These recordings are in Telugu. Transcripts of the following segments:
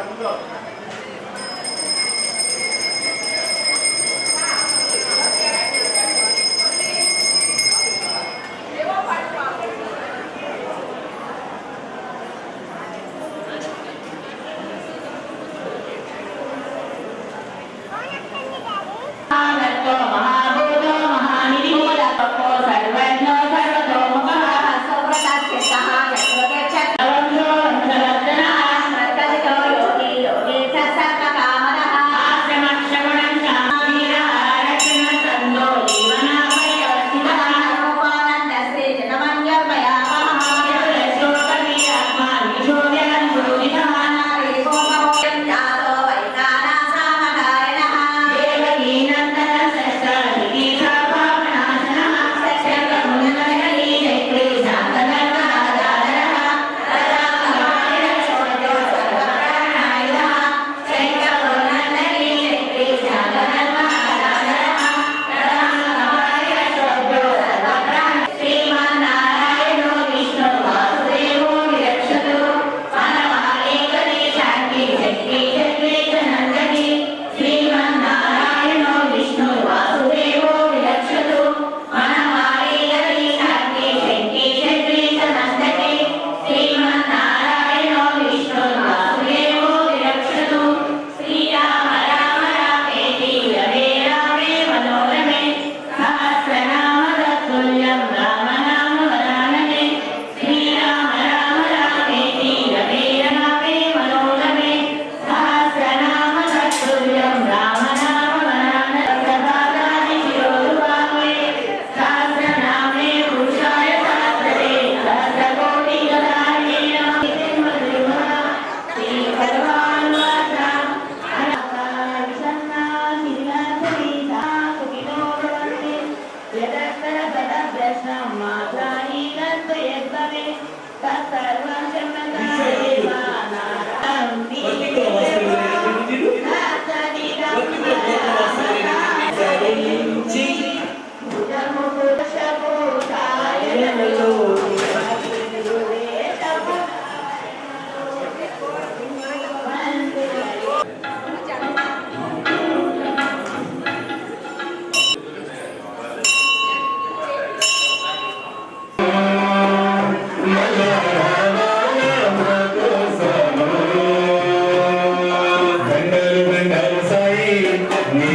Yeah, I'm done.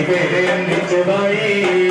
तेरे निज भाई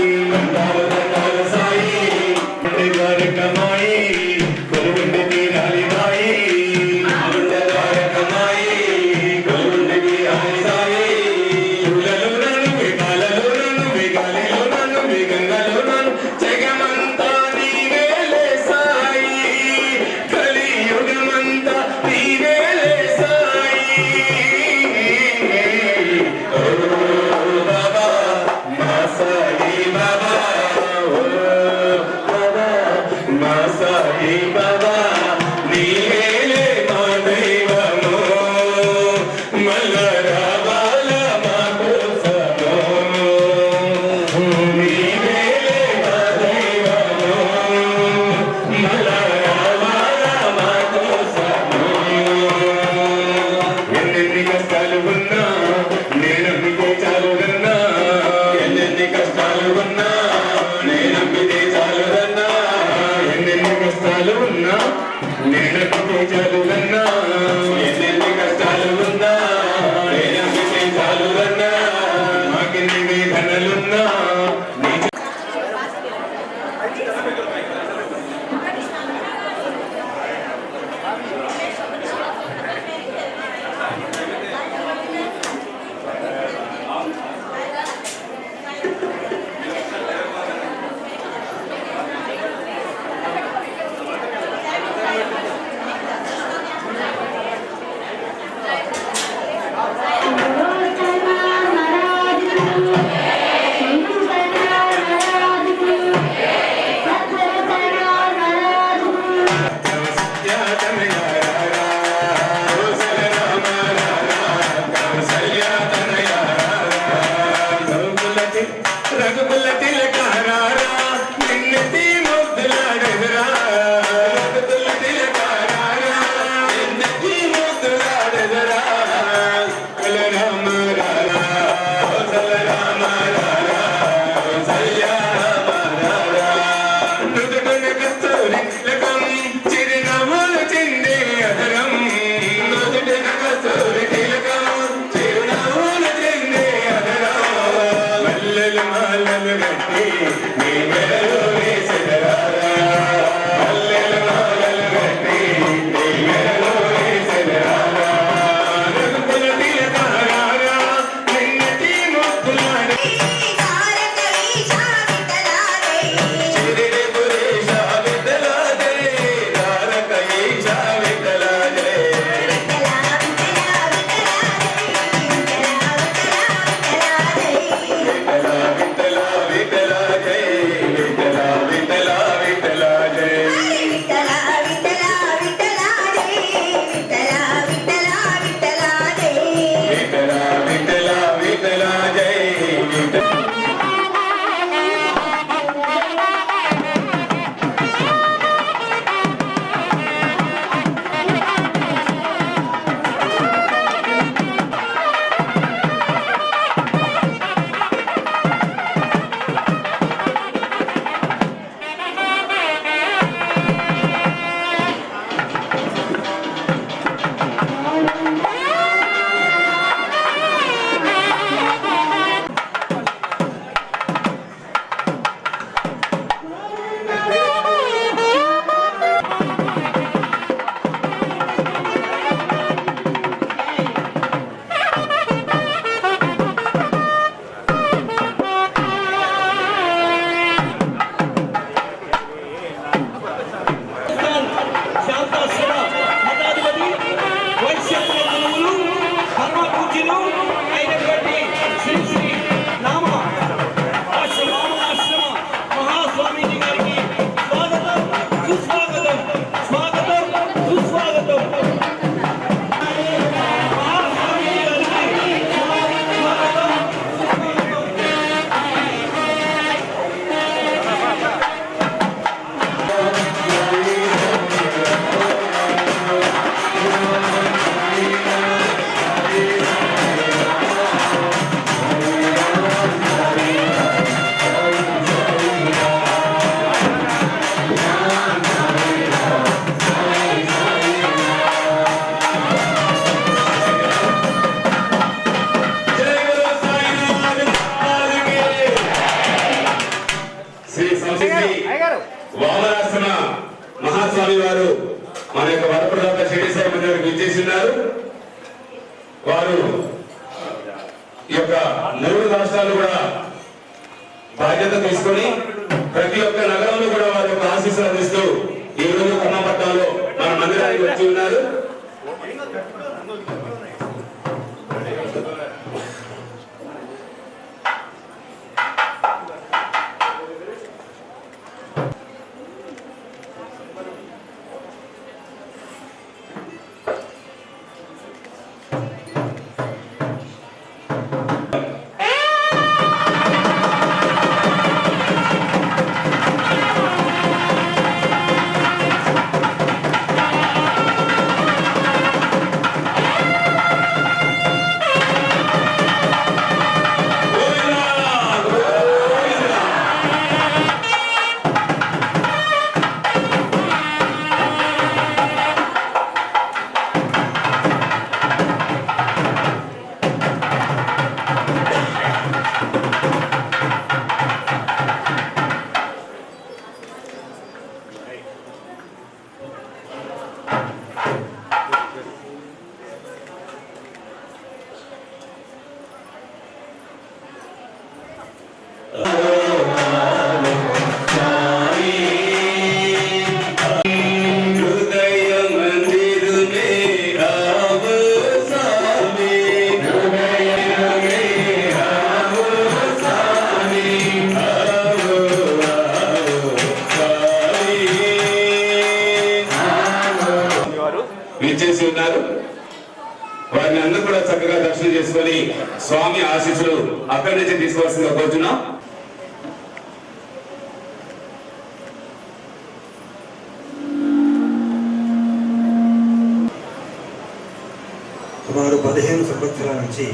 పదిహేను సంవత్సరాల నుంచి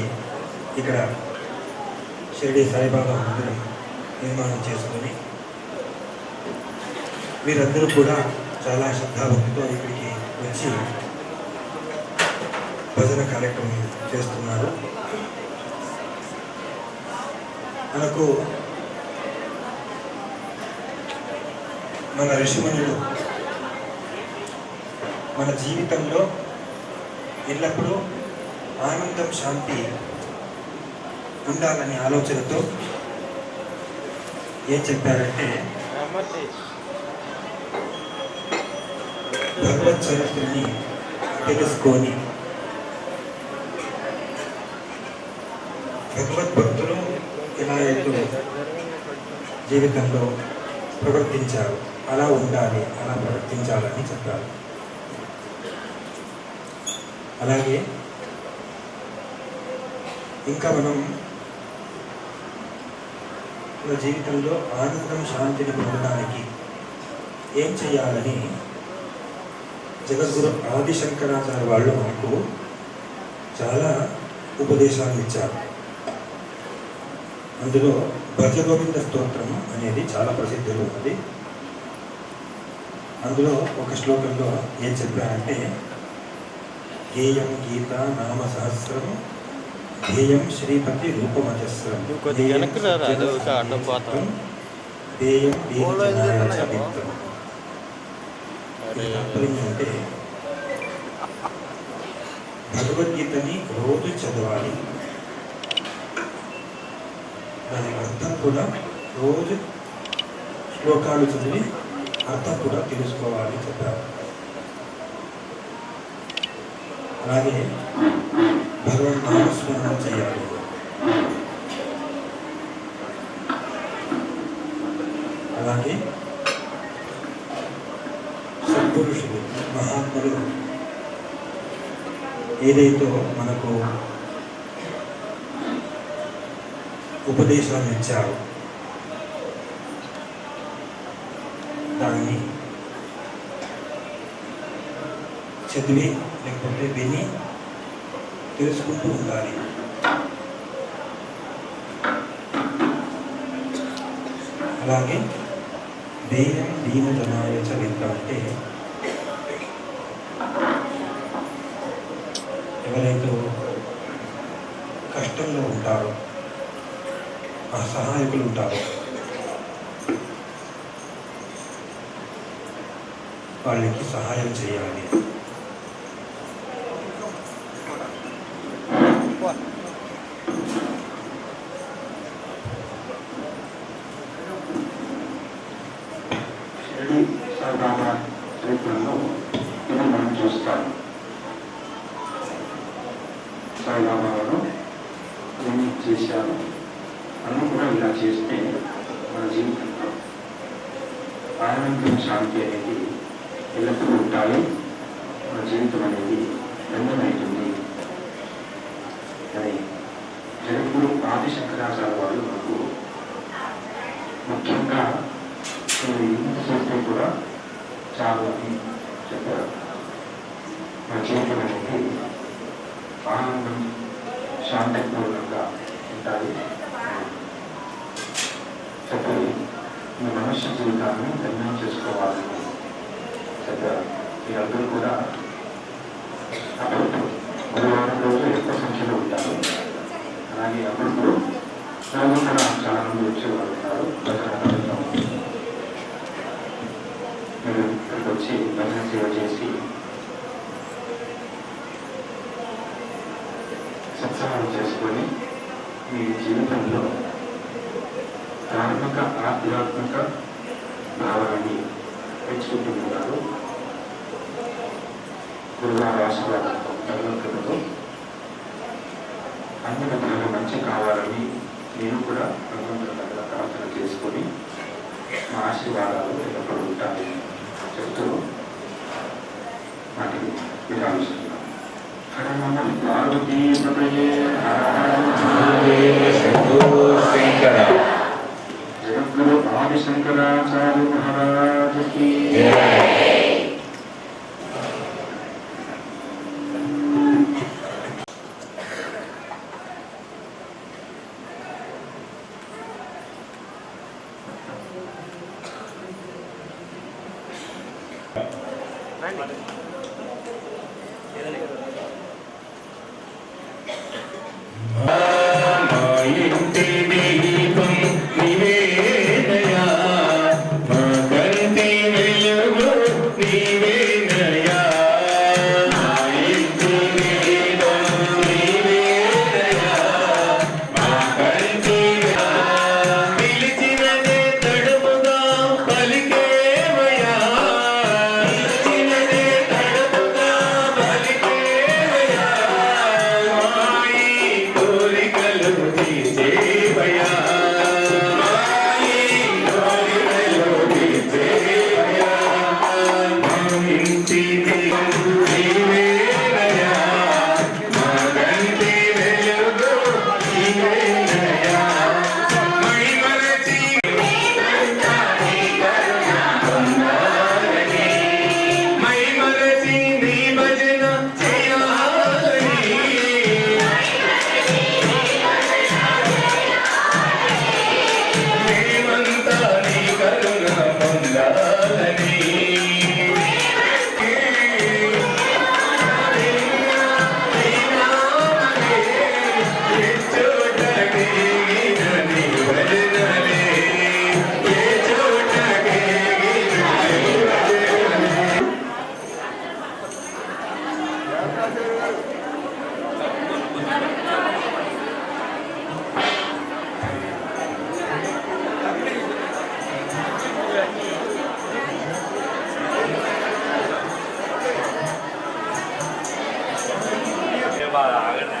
ఇక్కడ షిరిడి సాయిబాబా మందిరం నిర్మాణం చేసుకొని వీరందరూ కూడా చాలా శ్రద్ధాభక్తితో ఇక్కడికి వచ్చి భజన కార్యక్రమం చేస్తున్నారు. మనకు మన ఋషిమునులు మన జీవితంలో ఎల్లప్పుడూ ఆనందం శాంతి ఉండాలనే ఆలోచనతో ఏం చెప్పారంటే భగవత్ చరిత్రని తెలుసుకొని భగవద్భక్తులు ఎలా జీవితంలో ప్రవర్తించారు అలా ఉండాలి అలా ప్రవర్తించాలని చెప్పారు. అలాగే ఇంకా మనం మన జీవితంలో ఆనందం శాంతిని పొందడానికి ఏం చేయాలని జగద్గురు ఆది శంకరాచార్య వాళ్ళు మనకు చాలా ఉపదేశాలు ఇచ్చారు. అందులో భజగోవింద స్తోత్రము అనేది చాలా ప్రసిద్ధి ఉంది అందులో ఒక శ్లోకంలో ఏం చెప్పారంటే గేయం గీత నామ సహస్రము ధ్యేయం శ్రీపతి రూపమజస్రం. ధ్యేయం అంటే భగవద్గీతని రోజు చదవాలి దాని అర్థం కూడా రోజు శ్లోకాలు చదివి అర్థం కూడా తెలుసుకోవాలి చెప్పారు? అలాగే భగవన్ నామస్మరణ చేయాలి అలాగే సత్పురుషులు మహాత్ములు ఏదైతే మనకు ఉపదేశాలు ఇచ్చారో దాన్ని చదివి లేకపోతే విని తెలుసుకుంటూ ఉండాలి అలాగే దేయం దీనజనాయ చ విత్త అంటే ఎవరైతే కష్టంలో ఉంటారో ఆ సహాయకులు ఉంటారో వాళ్ళకి సహాయం చేయాలి ఎల్లప్పుడూ ఉంటాయి మన జీవితం అనేది ధన్యమవుతుంది అని జగద్గురు ఆదిశంకరాచార్య వాళ్ళు మనకు ముఖ్యంగా మీరు చేస్తే కూడా చాలా చెప్పారు. మన జీవితం అనేది ఆనందం శాంతిపూర్ణంగా ఉంటాయి. చెప్పి మీ మనుష్య జీవితాన్ని నిర్ణయం చేసుకోవాలి. మీరందరూ కూడా అప్పుడప్పుడు గురువారం రోజు ఎక్కువ సంఖ్యలో ఉంటారు. అలాగే అప్పుడప్పుడు రోజు కూడా చాలా మంది వచ్చేవారు ఉన్నారు. మీరు ఇక్కడికి వచ్చి భజన సేవ చేసి సత్సంగం చేసుకొని మీ జీవితంలో ధార్మిక ఆధ్యాత్మిక నేను కూడా భగవంతుడి దగ్గర ప్రార్థన చేసుకొని మా ఆశీర్వాదాలు ఎల్లప్పుడూ ఉంటాయని చెప్తూ వాటిని విరామిస్తున్నాను. హర నమ పార్వతీ హర హర జగద్గురు ఆదిశంకరాచార్య 把它拿过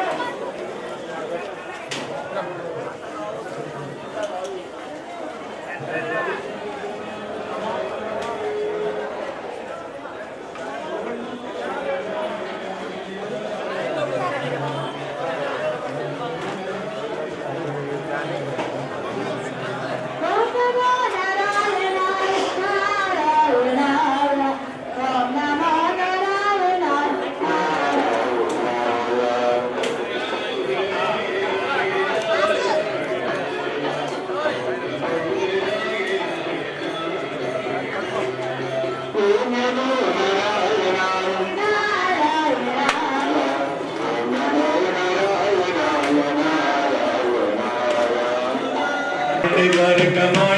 Come on.